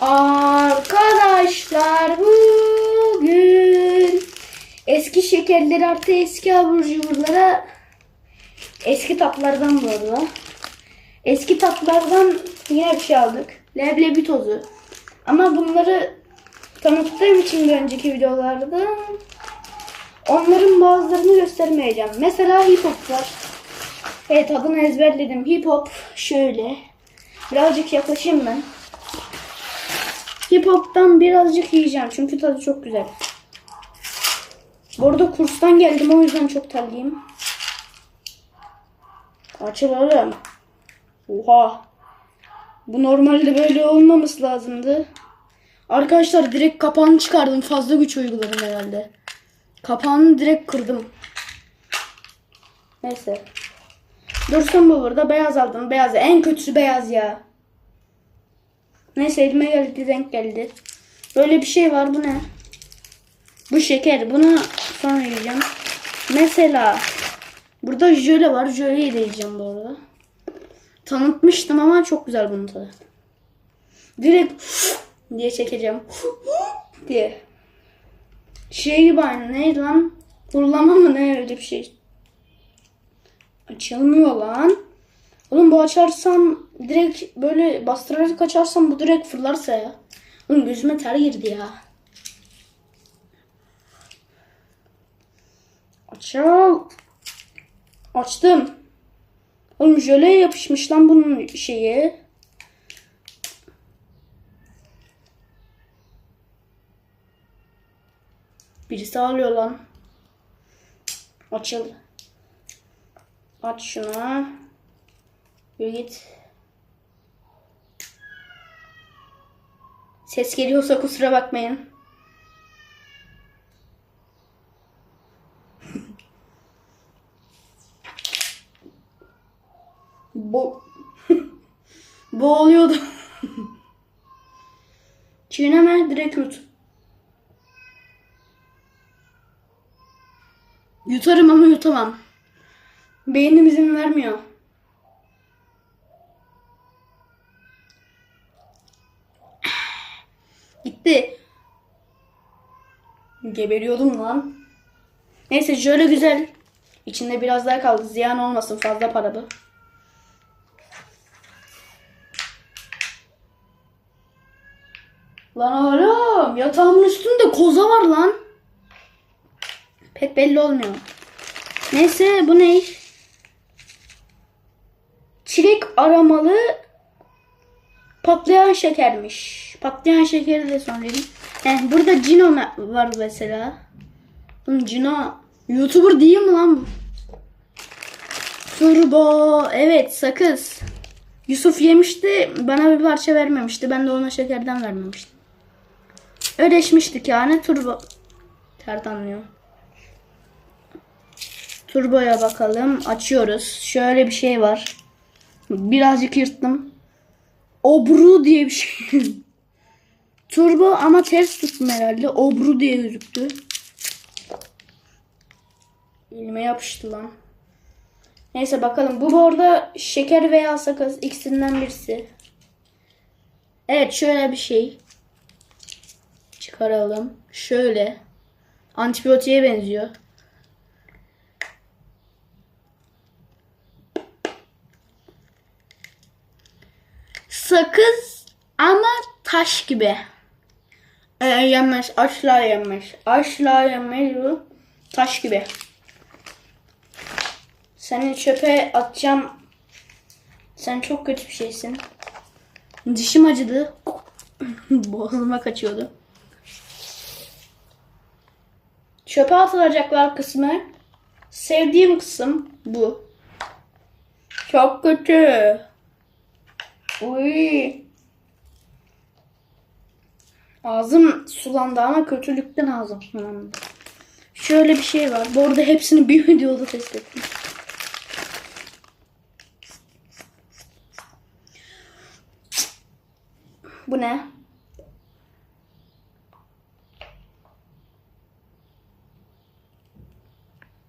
Arkadaşlar bugün eski şekerleri artı eski abur cuburlara eski tatlardan bu arada. Eski tatlardan yine bir şey aldık. Leblebi tozu. Ama bunları tanıttığım için önceki videolarda onların bazılarını göstermeyeceğim. Mesela hip hop var. Evet adını ezberledim. Hip hop şöyle. Birazcık yaklaşayım ben. Hip hop'tan birazcık yiyeceğim çünkü tadı çok güzel. Bu arada kurstan geldim o yüzden çok terliyim. Açıl oğlum. Oha. Bu normalde böyle olmaması lazımdı. Arkadaşlar direkt kapağını çıkardım. Fazla güç uyguladım herhalde. Kapağını direkt kırdım. Neyse. Dursun bu burada. Beyaz aldım. Beyaz. En kötüsü beyaz ya. Neyse elime geldi. Renk geldi. Böyle bir şey var. Bu ne? Bu şeker. Bunu sonra yiyeceğim. Mesela burada jöle var. Jöleyi de yiyeceğim bu arada. Tanıtmıştım ama çok güzel bunun tadı. Direkt diye çekeceğim. diye. Şey gibi aynı. Neydi lan? Kurulama mı ne öyle bir şey. Açılmıyor lan. Oğlum bu açarsam direkt böyle bastırarak açarsam bu direkt fırlarsa ya. Oğlum gözüme ter girdi ya. Açal. Açtım. Oğlum jöle yapışmış lan bunun şeyi. Birisi alıyor lan. Açıl. Aç şunu. Yürü git. Ses geliyorsa kusura bakmayın. Bo Boğuluyordu. Çiğneme direkt yut. Yutarım ama yutamam. Beynim izin vermiyor. Geberiyordum lan. Neyse şöyle güzel. İçinde biraz daha kaldı. Ziyan olmasın fazla para bu. Lan oğlum yatağımın üstünde koza var lan. Pek belli olmuyor. Neyse bu ne? Çilek aramalı patlayan şekermiş. Patlayan şekeri de sonra. Heh, burada Cino var mesela. Oğlum Cino YouTuber değil mi lan? Turbo. Evet sakız. Yusuf yemişti. Bana bir parça vermemişti. Ben de ona şekerden vermemiştim. Ödeşmiştik yani. Turbo. Tert anlıyor. Turboya bakalım. Açıyoruz. Şöyle bir şey var. Birazcık yırttım. Obru diye bir şey. Turbo ama ters tuttum herhalde. Obru diye gözüktü. Elime yapıştı lan. Neyse bakalım. Bu orada şeker veya sakız ikisinden birisi. Evet şöyle bir şey. Çıkaralım. Şöyle. Antibiyotiğe benziyor. Sakız ama taş gibi. Ee, yenmez. Asla yenmez. Asla yenmez bu. Taş gibi. Seni çöpe atacağım. Sen çok kötü bir şeysin. Dişim acıdı. Boğazıma kaçıyordu. Çöpe atılacaklar kısmı. Sevdiğim kısım bu. Çok kötü. Uy. Ağzım sulandı ama kötülükten ağzım sulandı. Şöyle bir şey var. Bu arada hepsini bir videoda test ettim. Bu ne?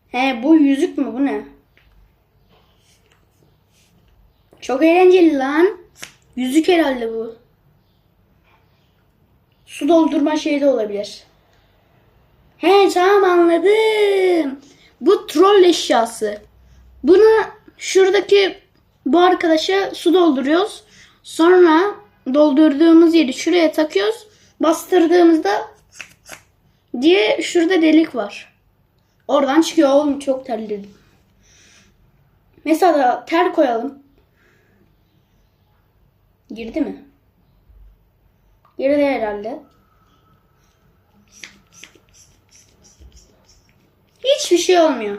He bu yüzük mü bu ne? Çok eğlenceli lan. Yüzük herhalde bu. Su doldurma şeyi de olabilir. He tamam anladım. Bu troll eşyası. Buna şuradaki bu arkadaşa su dolduruyoruz. Sonra doldurduğumuz yeri şuraya takıyoruz. Bastırdığımızda diye şurada delik var. Oradan çıkıyor oğlum çok terledim. Mesela ter koyalım. Girdi mi? Girdi herhalde. Hiçbir şey olmuyor.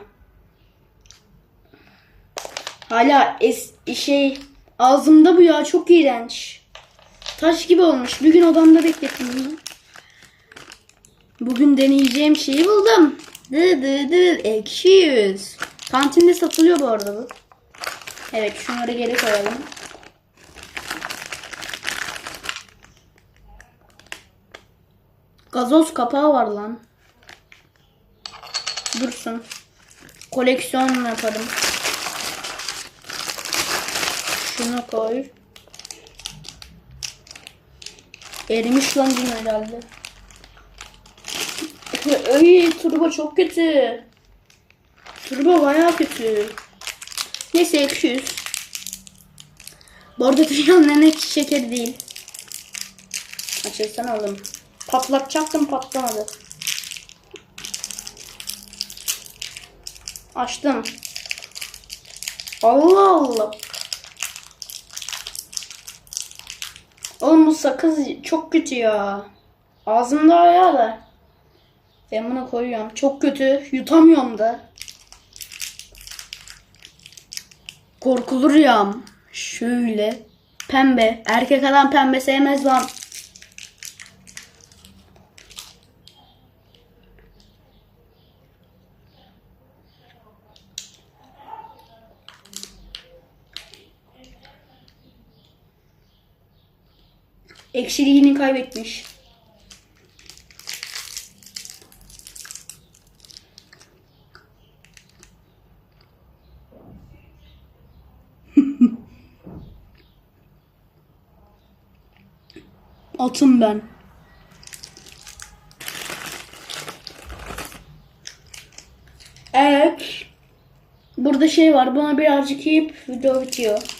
Hala es şey ağzımda bu ya çok iğrenç. Taş gibi olmuş. Bir gün odamda beklettim bunu. Bugün deneyeceğim şeyi buldum. Dı dı dı ekşi yüz. Kantinde satılıyor bu arada bu. Evet şunları geri koyalım. Gazoz kapağı var lan. Dursun. Koleksiyon yaparım. Şunu koy. Erimiş lan bunu herhalde. Ay turbo çok kötü. Turbo bayağı kötü. Neyse 200. Bu arada dünyanın en ekşi değil. Açılsana oğlum. Patlatacaktım patlamadı. Açtım. Allah Allah. Oğlum bu sakız çok kötü ya. Ağzımda ayağı da. Ben bunu koyuyorum. Çok kötü. Yutamıyorum da. Korkulur ya. Şöyle. Pembe. Erkek adam pembe sevmez lan. Ekşiliğini kaybetmiş. Atım ben. Evet. Burada şey var. Buna birazcık yiyip video bitiyor.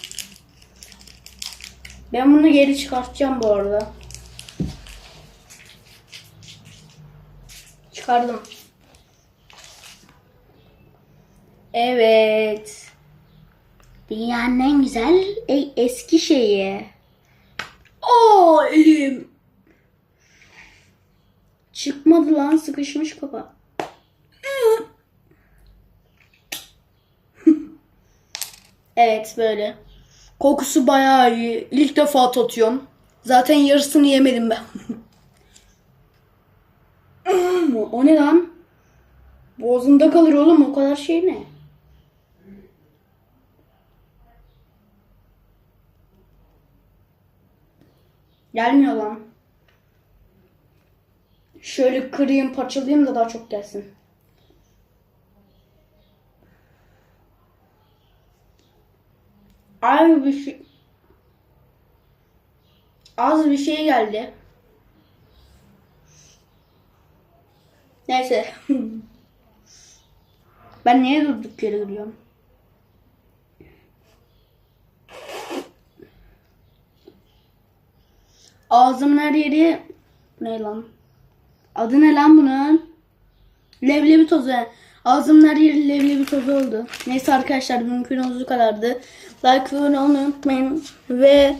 Ben bunu geri çıkartacağım bu arada. Çıkardım. Evet. Dünyanın en güzel eski şeyi. Oo elim. Çıkmadı lan sıkışmış kafa. evet böyle. Kokusu bayağı iyi. İlk defa tatıyorum. Zaten yarısını yemedim ben. o ne lan? Boğazımda kalır oğlum o kadar şey ne? Gelmiyor lan. Şöyle kırayım parçalayayım da daha çok gelsin. Ay bir şey. Az bir şey geldi. Neyse. ben niye durduk yere gülüyorum? Ağzımın her yeri ne lan? Adı ne lan bunun? Leblebi tozu. Ağzımın her yeri leblebi tozu oldu. Neyse arkadaşlar mümkün olduğu kadardı. Like ve abone unutmayın. Ve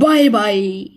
bay bay.